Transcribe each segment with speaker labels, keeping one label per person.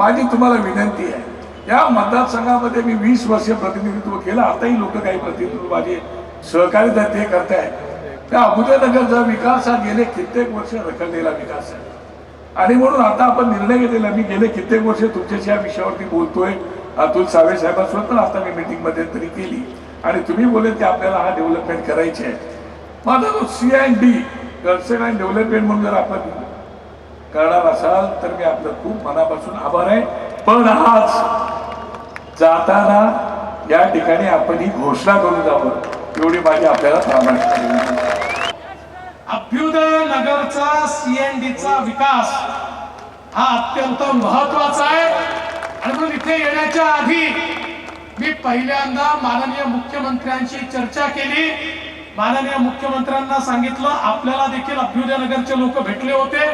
Speaker 1: माझी तुम्हाला विनंती आहे. या मतदारसंघामध्ये मी वीस वर्ष प्रतिनिधित्व केलं. आताही लोक काही प्रतिनिधित्व माझे सहकारी तर ते करतायत. त्या अबुदनगरचा विकास हा गेले कित्येक वर्ष रखडलेला विकास आहे. आणि म्हणून आता आपण निर्णय घेतलेला मी गेले कित्येक वर्ष तुमच्याशी या विषयावरती बोलतोय. अतुल सावे साहेबांसोबत पण आता मी मीटिंगमध्ये मध्यंतरी केली. आणि तुम्ही बोलले की आपल्याला हा डेव्हलपमेंट करायची आहे माझा जो C and D council and development म्हणून जर आपण करणार असाल तर मी आपलं खूप मनापासून आभार आहे. पण आज जाताना या ठिकाणी आपण ही घोषणा करून जावं एवढी माझी आपल्याला प्रामाणिक
Speaker 2: अभ्युदय नगरचा सीएनडीचा विकास हा अत्यंत महत्त्वाचा आहे. आणि म्हणून इथे येण्याच्या आधी मी पहिल्यांदा माननीय मुख्यमंत्र्यांशी चर्चा केली. माननीय मुख्यमंत्र्यांना सांगितलं आपल्याला देखील अभ्युदय नगरचे लोक भेटले होते.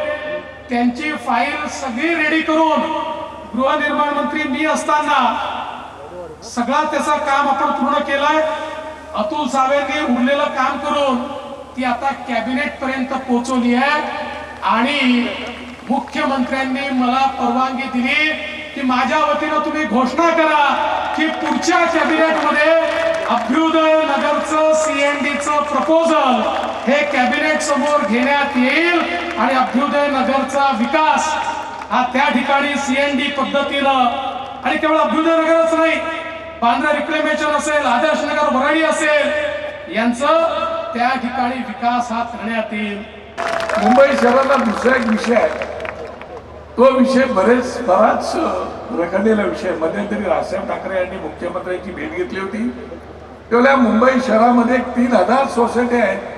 Speaker 2: त्यांची फाईल सगळी रेडी करून गृहनिर्माण मंत्री मी असताना सगळा त्याचं काम आपण पूर्ण केलाय. अतुल सावेंनी उरलेलं काम करून ती आता कॅबिनेट पर्यंत पोहोचवली आहे. आणि मुख्यमंत्र्यांनी मला परवानगी दिली की माझ्या वतीनं तुम्ही घोषणा करा की पुढच्या कॅबिनेटमध्ये अभ्युदय नगरचं सीएनडीचं प्रपोजल हे कॅबिनेट समोर घेण्यात येईल आणि अभ्युदय नगरचा विकास हा त्या ठिकाणी सीएनडी पद्धतीनं आणि केवळ अभ्युदय नगरच नाही बांद्रा रिक्लेमेशन असेल आदर्श नगर वराडी असेल यांचं त्या ठिकाणी विकास हा करण्यात येईल.
Speaker 1: मुंबई शहराला दुसरा एक विषय आहे. तो विषय बरेच बराच रखडलेला विषय मध्यंतरी राजसाहेब ठाकरे यांनी मुख्यमंत्र्यांची भेट घेतली होती. तेवढ्या मुंबई शहरामध्ये तीन हजार सोसायट्या आहेत.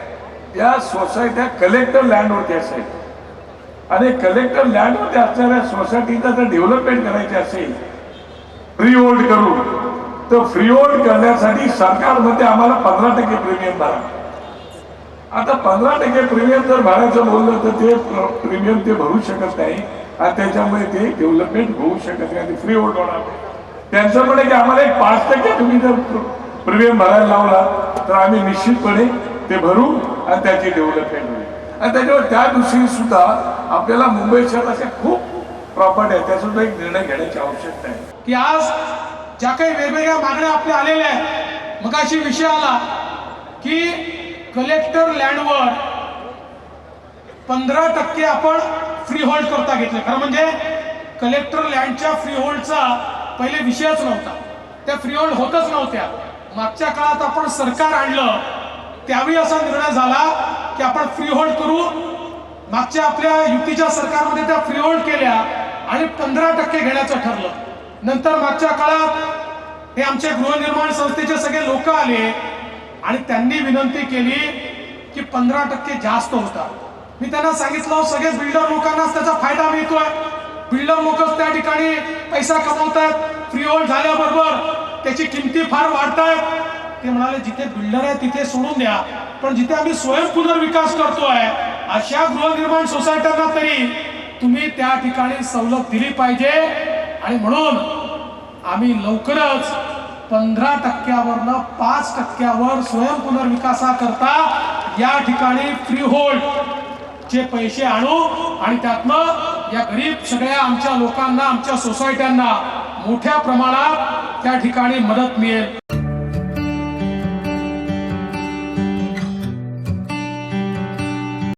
Speaker 1: या सोसायट्या कलेक्टर लँडवरती असेल. आणि कलेक्टर लँडवरती असणाऱ्या सोसायटीचा जर डेव्हलपमेंट करायची असेल फ्री होल्ड करू तर फ्री होल्ड करण्यासाठी सरकारमध्ये आम्हाला पंधरा टक्के प्रीमियम भरा. आता पंधरा टक्के प्रीमियम जर भरायचं बोललं तर ते प्रीमियम ते भरू शकत नाही. आणि त्याच्यामुळे ते डेव्हलपमेंट होऊ शकत नाही. फ्री होल्ड होणार नाही. त्यांचं म्हणे की आम्हाला एक पाच टक्के तुम्ही जर प्रीमियम भरायला लावला तर आम्ही निश्चितपणे ते भरू आणि त्याची डेव्हलपमेंट होईल. आणि त्याच्यावर त्या दिवशी सुद्धा आपल्याला मुंबई शहरात असे खूप प्रॉपर्टी आहे त्यासुद्धा एक निर्णय घेण्याची आवश्यकता आहे.
Speaker 2: की आज ज्या काही वेगवेगळ्या मागण्या आपल्या आलेल्या आहेत मग अशी विषय आला की कलेक्टर लँडवर पंधरा टक्के आपण फ्री होल्ड करता घेतले. खरं म्हणजे कलेक्टर लँडच्या फ्री होल्डचा पहिले विषयच नव्हता. त्या फ्री होल्ड होतच नव्हत्या. मागच्या काळात आपण सरकार आणलं त्यावेळी असा निर्णय झाला की आपण फ्री होल्ड करू. मागच्या आपल्या युतीच्या सरकारमध्ये त्या फ्री होल्ड केल्या आणि पंधरा टक्के घेण्याचं ठरलं. नंतर मागच्या काळात हे आमचे गृहनिर्माण संस्थेचे सगळे लोक आले आणि त्यांनी विनंती केली की पंधरा टक्के जास्त होता. मी त्यांना सांगितलं सगळे बिल्डर लोकांनाच त्याचा फायदा मिळतोय. बिल्डर लोकच त्या ठिकाणी पैसा कमवत आहेत फ्री होल्ड झाल्याबरोबर त्याची किमती फार वाढत आहेत ते म्हणाले जिथे बिल्डर आहे तिथे सोडून द्या. पण जिथे आम्ही स्वयं पुनर्विकास करतोय अशा गृहनिर्माण सोसायट्यांना तरी तुम्ही त्या ठिकाणी सवलत दिली पाहिजे. आणि म्हणून आम्ही लवकरच पंधरा टक्क्यावरनं पाच टक्क्यावर स्वयं पुनर्विकासाकरता या ठिकाणी फ्री होल्ड चे पैसे आणू आणि त्यातनं या गरीब सगळ्या आमच्या लोकांना आमच्या सोसायट्यांना मोठ्या प्रमाणात त्या ठिकाणी मदत मिळेल.